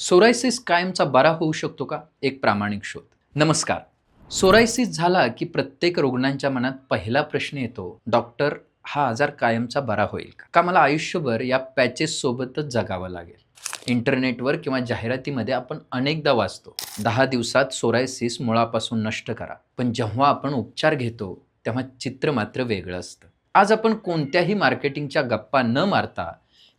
Psoriasis कायमचा बरा होऊ शकतो का? एक प्रामाणिक शोध. नमस्कार. सोरायसिस झाला की प्रत्येक रुग्णांच्या मनात पहिला प्रश्न येतो डॉक्टर हा आजार कायमचा बरा होईल का? का मला आयुष्यभर या पॅचेस सोबतच जगावं लागेल? इंटरनेटवर किंवा जाहिरातीमध्ये आपण अनेकदा वाचतो दहा दिवसात सोरायसिस मुळापासून नष्ट करा. पण जेव्हा आपण उपचार घेतो तेव्हा चित्र मात्र वेगळं असतं. आज आपण कोणत्याही मार्केटिंगच्या गप्पा न मारता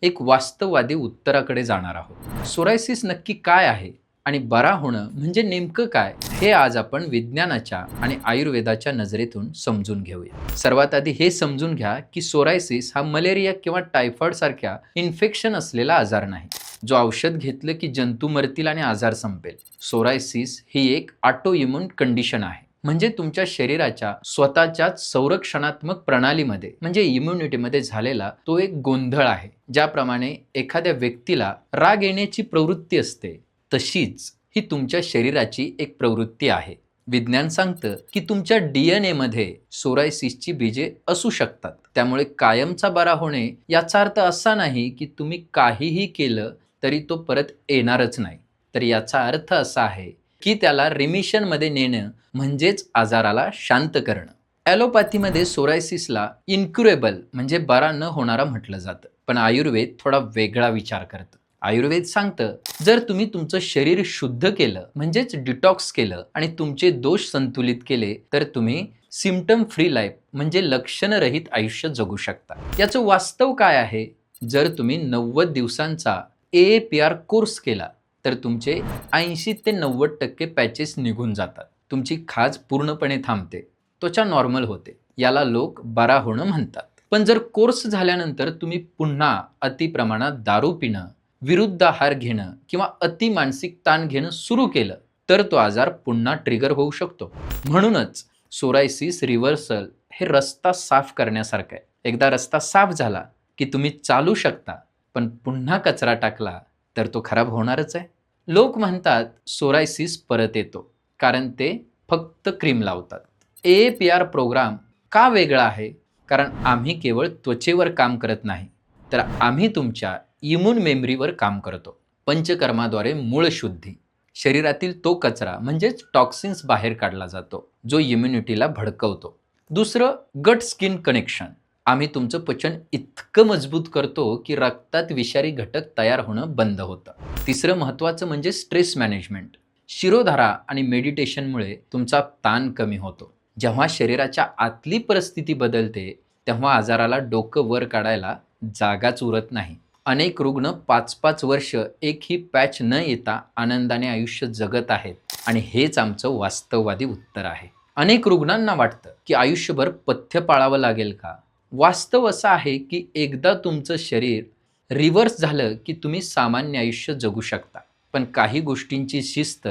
एक वास्तववादी उत्तराकडे जाणार आहोत. सोरायसिस नक्की काय आहे आणि बरा होणं म्हणजे नेमकं काय हे आज आपण विज्ञानाच्या आणि आयुर्वेदाच्या नजरेतून समजून घेऊया. सर्वात आधी हे समजून घ्या की सोरायसिस हा मलेरिया किंवा टायफॉइड सारख्या इन्फेक्शन असलेला आजार नाही. जो औषध घेतलं की जंतू मरतील आणि आजार संपेल. सोरायसिस ही एक ऑटो इम्युन कंडिशन आहे. म्हणजे तुमच्या शरीराच्या स्वतःच्याच संरक्षणात्मक प्रणालीमध्ये म्हणजे इम्युनिटीमध्ये झालेला तो एक गोंधळ आहे ज्याप्रमाणे एखाद्या व्यक्तीला राग येण्याची प्रवृत्ती असते तशीच ही तुमच्या शरीराची एक प्रवृत्ती आहे. विज्ञान सांगतं की तुमच्या डी एन एमध्ये सोरायसिसची बीजे असू शकतात. त्यामुळे कायमचा बरा होणे याचा अर्थ असा नाही की तुम्ही काहीही केलं तरी तो परत येणारच नाही. तर याचा अर्थ असा आहे की त्याला रिमिशनमध्ये नेणं म्हणजेच आजाराला शांत करणं. ॲलोपॅथीमध्ये सोरायसिसला इन्क्युरेबल म्हणजे बरा न होणारा म्हटलं जातं. पण आयुर्वेद थोडा वेगळा विचार करतं. आयुर्वेद सांगतं जर तुम्ही तुमचं शरीर शुद्ध केलं म्हणजेच डिटॉक्स केलं आणि तुमचे दोष संतुलित केले तर तुम्ही सिमटम फ्री लाईफ म्हणजे लक्षणरहित आयुष्य जगू शकता. याचं वास्तव काय आहे? जर तुम्ही नव्वद दिवसांचा ए पी आर कोर्स केला तर तुमचे ऐंशी ते नव्वद टक्के पॅचेस निघून जातात. तुमची खाज पूर्णपणे थांबते. त्वचा नॉर्मल होते. याला लोक बरा होणं म्हणतात. पण जर कोर्स झाल्यानंतर तुम्ही पुन्हा अतिप्रमाणात दारू पिणं विरुद्ध आहार घेणं किंवा अति मानसिक ताण घेणं सुरू केलं तर तो आजार पुन्हा ट्रिगर होऊ शकतो. म्हणूनच सोरायसिस रिव्हर्सल हे रस्ता साफ करण्यासारखं आहे. एकदा रस्ता साफ झाला की तुम्ही चालू शकता पण पुन्हा कचरा टाकला तर तो खराब होणारच आहे. लोक म्हणतात सोरायसिस परत येतो. कारण ते फक्त क्रीम लावतात. ए पी आर प्रोग्राम का वेगळा आहे? कारण आम्ही केवळ त्वचेवर काम करत नाही. तर आम्ही तुमच्या इम्युन मेमरीवर काम करतो. पंचकर्माद्वारे मूळ शुद्धी. शरीरातील तो कचरा म्हणजेच टॉक्सिन्स बाहेर काढला जातो जो इम्युनिटीला भडकवतो. दुसरं गट स्किन कनेक्शन आम्ही तुमचं पचन इतकं मजबूत करतो की रक्तात विषारी घटक तयार होणं बंद होतं. तिसरं महत्त्वाचं म्हणजे स्ट्रेस मॅनेजमेंट. शिरोधारा आणि मेडिटेशनमुळे तुमचा ताण कमी होतो. जेव्हा शरीराच्या आतली परिस्थिती बदलते तेव्हा आजाराला डोकं वर काढायला जागाच उरत नाही. अनेक रुग्ण पाच पाच वर्ष एक ही पॅच न येता आनंदाने आयुष्य जगत आहेत आणि हेच आमचं वास्तववादी उत्तर आहे. अनेक रुग्णांना वाटतं की आयुष्यभर पथ्य पाळावं लागेल का? वास्तव असं आहे की एकदा तुमचं शरीर रिव्हर्स झालं की तुम्ही सामान्य आयुष्य जगू शकता. पण काही गोष्टींची शिस्त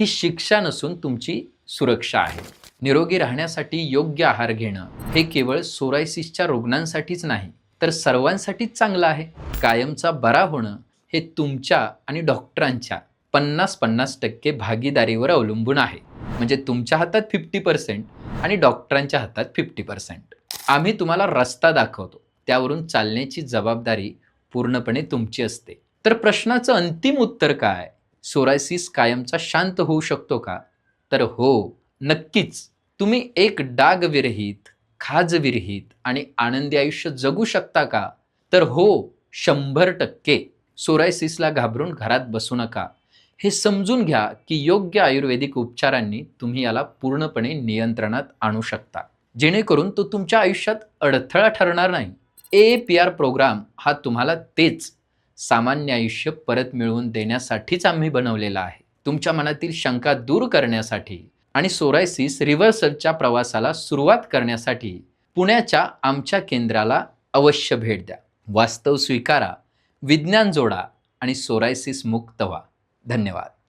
ही शिक्षा नसून तुमची सुरक्षा आहे. निरोगी राहण्यासाठी योग्य आहार घेणं हे केवळ सोरायसिसच्या रुग्णांसाठीच नाही तर सर्वांसाठीच चांगलं आहे. कायमचा बरा होणं हे तुमच्या आणि डॉक्टरांच्या पन्नास पन्नास टक्के भागीदारीवर अवलंबून आहे. म्हणजे तुमच्या हातात फिफ्टी पर्सेंट आणि डॉक्टरांच्या हातात फिफ्टी पर्सेंट आम्ही तुम्हाला रस्ता दाखवतो. त्यावरून चालण्याची जबाबदारी पूर्णपणे तुमची असते. तर प्रश्नाचं अंतिम उत्तर काय? सोरायसिस कायमचा शांत होऊ शकतो का? तर हो नक्कीच. तुम्ही एक डागविरहित खाजविरहित आणि आनंदी आयुष्य जगू शकता का? तर हो शंभर टक्के. सोरायसिसला घाबरून घरात बसू नका. हे समजून घ्या की योग्य आयुर्वेदिक उपचारांनी तुम्ही याला पूर्णपणे नियंत्रणात आणू शकता. जेणेकरून तो तुमच्या आयुष्यात अडथळा ठरणार नाही. ए पी आर प्रोग्राम हा तुम्हाला तेच सामान्य आयुष्य परत मिळवून देण्यासाठीच आम्ही बनवलेला आहे. तुमच्या मनातील शंका दूर करण्यासाठी आणि सोरायसिस रिव्हर्सलच्या प्रवासाला सुरुवात करण्यासाठी पुण्याच्या आमच्या केंद्राला अवश्य भेट द्या. वास्तव स्वीकारा विज्ञान जोडा आणि सोरायसिस मुक्त व्हा. धन्यवाद.